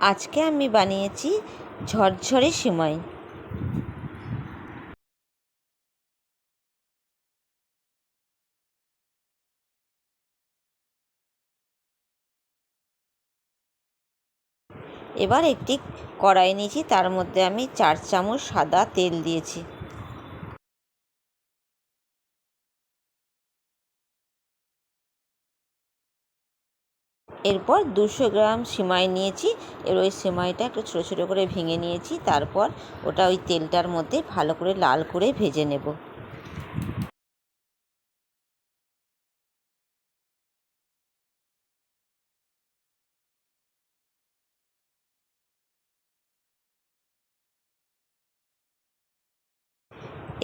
আজকে আমি বানিয়েছি ঝরঝরে সিমাই। এবার একটি কড়াই নিয়েছি, তার মধ্যে আমি চার চামচ সাদা তেল দিয়েছি। এরপর দুশো গ্রাম সিমাই নিয়েছি। এবার ওই সিমাইটা একটু ছোটো ছোটো করে ভেঙে নিয়েছি। তারপর ওটা ওই তেলটার মধ্যে ভালো করে লাল করে ভেজে নেব।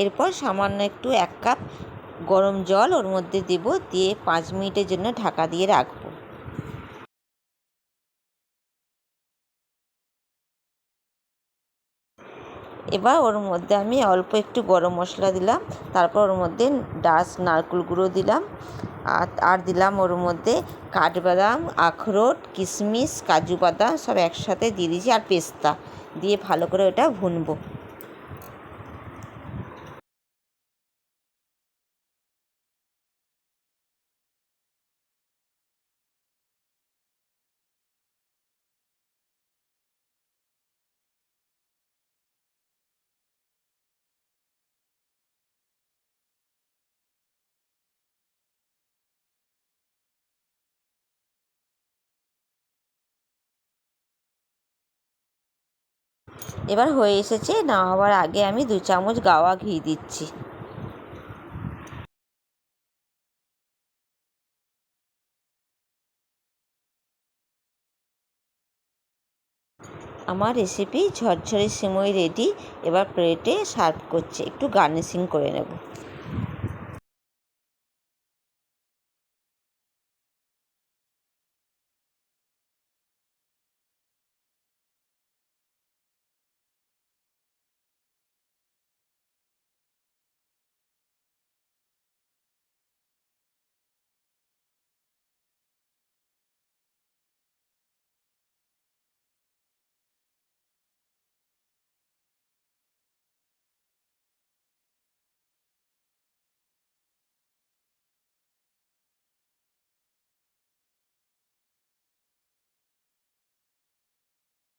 এরপর সামান্য একটু এক কাপ গরম জল ওর মধ্যে দেব। দিয়ে পাঁচ মিনিটের জন্য ঢাকা দিয়ে রাখব। এবার ওর মধ্যে আমি অল্প একটু গরম মশলা দিলাম, তারপর ওর মধ্যে ডাস, নারকেল গুঁড়ো দিলাম, আর আর দিলাম ওর মধ্যে কাঠবাদাম, আখরোট, কিশমিশ, কাজু বাদাম সব একসাথে দিয়ে দিয়েছি, আর পেস্তা দিয়ে ভালো করে ওটা ভুনবো। এবার হয়ে এসেছে, নামাবার আগে আমি দু চামচ গাওয়া ঘি দিচ্ছি। আমার রেসিপি ঝরঝরে সিমই রেডি এবার প্লেটে সার্ভ করছে। একটু গার্নিশিং করে নেব।